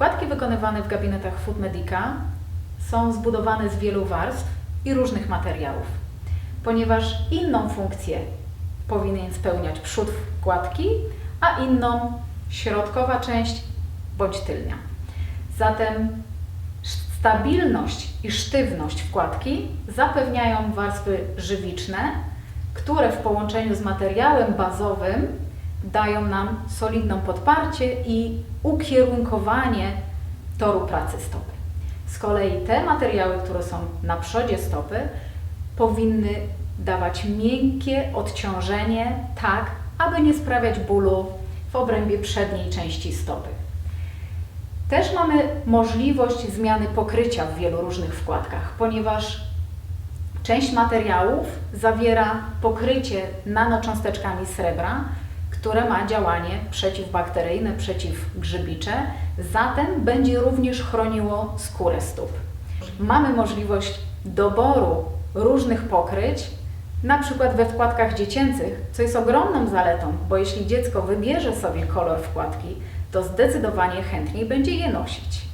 Wkładki wykonywane w gabinetach Food Medica są zbudowane z wielu warstw i różnych materiałów, ponieważ inną funkcję powinien spełniać przód wkładki, a inną środkowa część bądź tylnia. Zatem stabilność i sztywność wkładki zapewniają warstwy żywiczne, które w połączeniu z materiałem bazowym dają nam solidną podparcie i ukierunkowanie toru pracy stopy. Z kolei te materiały, które są na przodzie stopy, powinny dawać miękkie odciążenie, tak aby nie sprawiać bólu w obrębie przedniej części stopy. Też mamy możliwość zmiany pokrycia w wielu różnych wkładkach, ponieważ część materiałów zawiera pokrycie nanocząsteczkami srebra, które ma działanie przeciwbakteryjne, przeciwgrzybicze, zatem będzie również chroniło skórę stóp. Mamy możliwość doboru różnych pokryć, na przykład we wkładkach dziecięcych, co jest ogromną zaletą, bo jeśli dziecko wybierze sobie kolor wkładki, to zdecydowanie chętniej będzie je nosić.